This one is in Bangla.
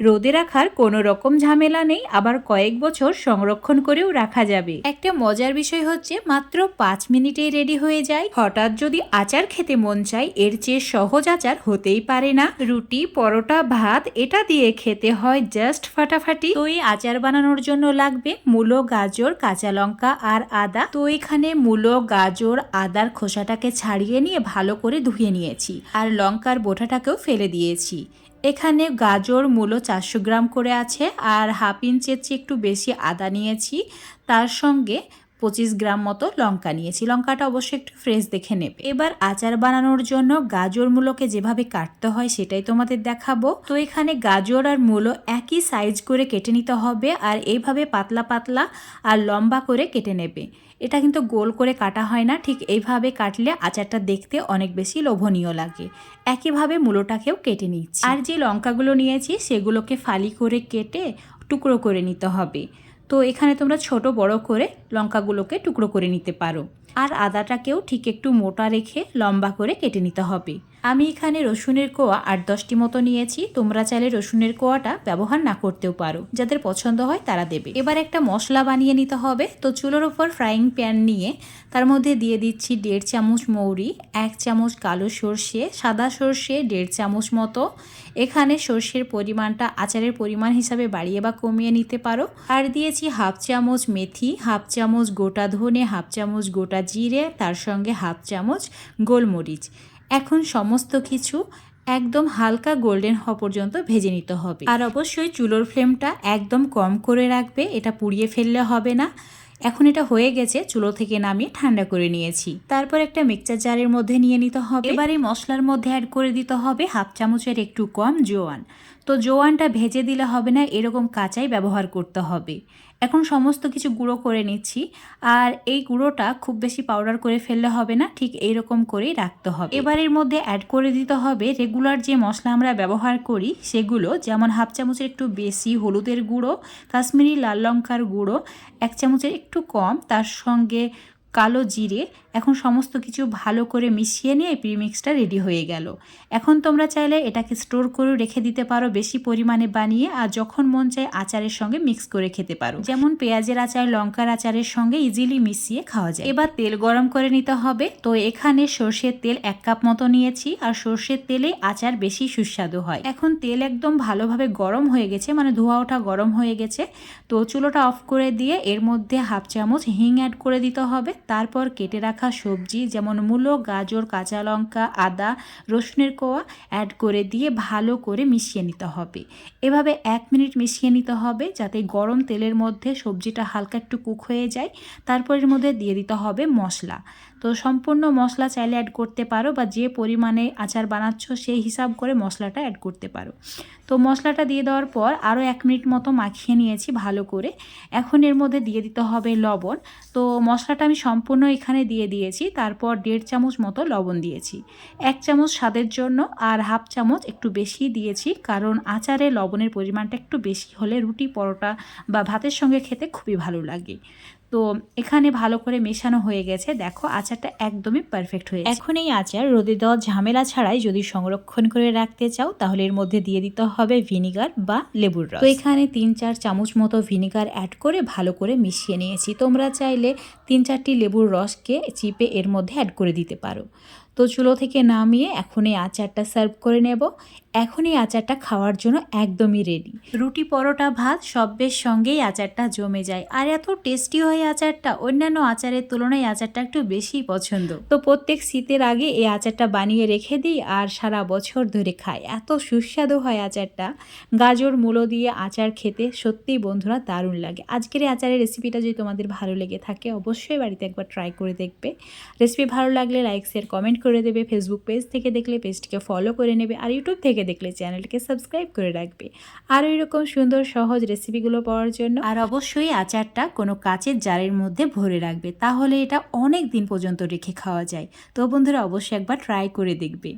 রোদে রাখার কোনো রকম ঝামেলা নেই, আবার কয়েক বছর সংরক্ষণ করেও রাখা যাবে। একটা মজার বিষয় হচ্ছে, মাত্র পাঁচ মিনিটেই রেডি হয়ে যায়। হঠাৎ যদি আচার খেতে মন চায়, এর চেয়ে সহজ আচার হতেই পারে না। রুটি, পরোটা, ভাত, এটা দিয়ে খেতে হয় জাস্ট ফাটাফাটি। তো এই আচার বানানোর জন্য লাগবে মূলো, গাজর, কাঁচা লঙ্কা আর আদা। তো এখানে মূলো, গাজর, আদার খোসাটাকে ছাড়িয়ে নিয়ে ভালো করে ধুয়ে নিয়েছি। আর লঙ্কার বোটাটাকেও ফেলে দিয়েছি। এখানে গাজর মূলো চারশো গ্রাম করে আছে আর হাফ ইঞ্চের চেয়ে একটু বেশি আদা নিয়েছি। তার সঙ্গে পঁচিশ গ্রাম মতো লঙ্কা নিয়েছি। লঙ্কাটা অবশ্যই একটু ফ্রেশ দেখে নেবে। এবার আচার বানানোর জন্য গাজর মূলোকে যেভাবে কাটতে হয় সেটাই তোমাদের দেখাবো। তো এখানে গাজর আর মূলো একই সাইজ করে কেটে নিতে হবে আর এইভাবে পাতলা পাতলা আর লম্বা করে কেটে নেবে। এটা কিন্তু গোল করে কাটা হয় না, ঠিক এইভাবে কাটলে আচারটা দেখতে অনেক বেশি লোভনীয় লাগে। একইভাবে মূলোটাকেও কেটে নিচ্ছি। আর যে লঙ্কাগুলো নিয়েছি সেগুলোকে ফালি করে কেটে টুকরো করে নিতে হবে। তো এখানে তোমরা ছোট বড় করে লঙ্কাগুলোকে টুকরো করে নিতে পারো। আর আদাটাকেও ঠিক একটু মোটা রেখে লম্বা করে কেটে নিতে হবে। আমি এখানে রসুনের কোয়া আট দশটি মতো নিয়েছি। তোমরা চাইলে রসুনের কোয়াটা ব্যবহার না করতেও পারো। যাদের পছন্দ হয় তারা দেবে। এবার একটা মশলা বানিয়ে নিতে হবে। তো চুলোর ওপর ফ্রাইং প্যান নিয়ে তার মধ্যে দিয়ে দিচ্ছি দেড় চামচ মৌরি, এক চামচ কালো সর্ষে, সাদা সর্ষে দেড় চামচ মতো। এখানে সর্ষের পরিমাণটা আচারের পরিমাণ হিসাবে বাড়িয়ে বা কমিয়ে নিতে পারো। আর দিয়েছি হাফ চামচ মেথি, হাফ চামচ গোটা ধনে, হাফ চামচ গোটা জিরে, তার সঙ্গে হাফ চামচ গোলমরিচ। এখন সমস্ত কিছু একদম হালকা গোল্ডেন হওয়া পর্যন্ত ভেজে নিতে হবে। আর অবশ্যই চুলোর ফ্লেমটা একদম কম করে রাখবে, এটা পুড়িয়ে ফেললে হবে না। এখন এটা হয়ে গেছে, চুলো থেকে নামিয়ে ঠান্ডা করে নিয়েছি। তারপর একটা মিক্সচার জারের মধ্যে নিয়ে নিতে হবে। এবার মশলার মধ্যে অ্যাড করে দিতে হবে হাফ চামচের একটু কম জোয়ান। তো জোয়ানটা ভেজে দিলে হবে না, এরকম কাঁচাই ব্যবহার করতে হবে। এখন সমস্ত কিছু গুঁড়ো করে নিচ্ছি। আর এই গুঁড়োটা খুব বেশি পাউডার করে ফেললে হবে না, ঠিক এইরকম করেই রাখতে হবে। এবারের মধ্যে অ্যাড করে দিতে হবে রেগুলার যে মশলা আমরা ব্যবহার করি, সেগুলো যেমন হাফ চামচের একটু বেশি হলুদের গুঁড়ো, কাশ্মীরি লাল লঙ্কার গুঁড়ো, এক চামচের একটু কম, তার সঙ্গে কালো জিরে এখন সমস্ত কিছু ভালো করে মিশিয়ে নিয়ে প্রিমিক্সটা রেডি হয়ে গেল। এখন তোমরা চাইলে এটাকে স্টোর করে রেখে দিতে পারো বেশি পরিমাণে বানিয়ে আর যখন মন চায় আচারের সঙ্গে মিক্স করে খেতে পারো। যেমন পেঁয়াজের আচার, লঙ্কার আচারের সঙ্গে ইজিলি মিশিয়ে খাওয়া যায়। এবার তেল গরম করে নিতে হবে। তো এখানে সর্ষের তেল এক কাপ মতো নিয়েছি আর সর্ষের তেলে আচার বেশি সুস্বাদু হয়। এখন তেল একদম ভালোভাবে গরম হয়ে গেছে মানে ধোয়া ওঠা গরম হয়ে গেছে। তো চুলোটা অফ করে দিয়ে এর মধ্যে হাফ চামচ হিং অ্যাড করে দিতে হবে। তারপর কেটে রাখা সবজি, যেমন মূলো, গাজর, কাঁচা লঙ্কা, আদা, রসুনের কোয়া অ্যাড করে দিয়ে ভালো করে মিশিয়ে নিতে হবে। এভাবে এক মিনিট মিশিয়ে নিতে হবে যাতে গরম তেলের মধ্যে সবজিটা হালকা একটু কুক হয়ে যায়। তারপর এর মধ্যে দিয়ে দিতে হবে মশলা। তো সম্পূর্ণ মশলা চাইলে অ্যাড করতে পারো বা যে পরিমাণে আচার বানাচ্ছ সেই হিসাব করে মশলাটা অ্যাড করতে পারো। তো মশলাটা দিয়ে দেওয়ার পর আরও এক মিনিট মতো মাখিয়ে নিয়েছি ভালো করে। এখন এর মধ্যে দিয়ে দিতে হবে লবণ। তো মশলাটা আমি সম্পূর্ণ এখানে দিয়ে দিয়েছি, তারপর দেড় চামচ মতো লবণ দিয়েছি। এক চামচ স্বাদের জন্য আর হাফ চামচ একটু বেশি দিয়েছি, কারণ আচারে লবণের পরিমাণটা একটু বেশি হলে রুটি, পরোটা বা ভাতের সঙ্গে খেতে খুবই ভালো লাগে। তো এখানে ভালো করে মেশানো হয়ে গেছে। দেখো আচারটা একদমই পারফেক্ট হয়ে এখন এই আচার রোদে দেওয়া ঝামেলা ছাড়াই যদি সংরক্ষণ করে রাখতে চাও তাহলে এর মধ্যে দিয়ে দিতে হবে ভিনিগার বা লেবুর রস। তো এখানে তিন চার চামচ মতো ভিনিগার অ্যাড করে ভালো করে মিশিয়ে নিয়েছি। তোমরা চাইলে তিন চারটি লেবুর রসকে চিপে এর মধ্যে অ্যাড করে দিতে পারো। তো চুলো থেকে নামিয়ে এখন এই আচারটা সার্ভ করে নেব। এখন এই আচারটা খাওয়ার জন্য একদমই রেডি রুটি, পরোটা, ভাত সবের সঙ্গেই আচারটা জমে যায়। আর এত টেস্টি হয় আচারটা, অন্যান্য আচারের তুলনায় আচারটা একটু বেশি পছন্দ। তো প্রত্যেক শীতের আগে এই আচারটা বানিয়ে রেখে দিই আর সারা বছর ধরে খাই। এত সুস্বাদু হয় আচারটা। গাজর, মূলো দিয়ে আচার খেতে সত্যিই বন্ধুরা দারুণ লাগে। আজকের এই আচারের রেসিপিটা যদি তোমাদের ভালো লেগে থাকে, অবশ্যই বাড়িতে একবার ট্রাই করে দেখবে। রেসিপি ভালো লাগলে লাইক শেয়ার কমেন্ট করে দেবে ফেসবুক পেজ থেকে দেখলে পেজটিকে ফলো করে নেবে আর ইউটিউব থেকে দেখলে চ্যানেলটিকে সাবস্ক্রাইব করে রাখবে। আর এরকম সুন্দর সহজ রেসিপিগুলো পাওয়ার জন্য। আর অবশ্যই আচারটা কোনো কাচের জারের মধ্যে ভরে রাখবে, তাহলে এটা অনেক দিন পর্যন্ত রেখে খাওয়া যায়। তো বন্ধুরা অবশ্যই একবার ট্রাই করে দেখবে।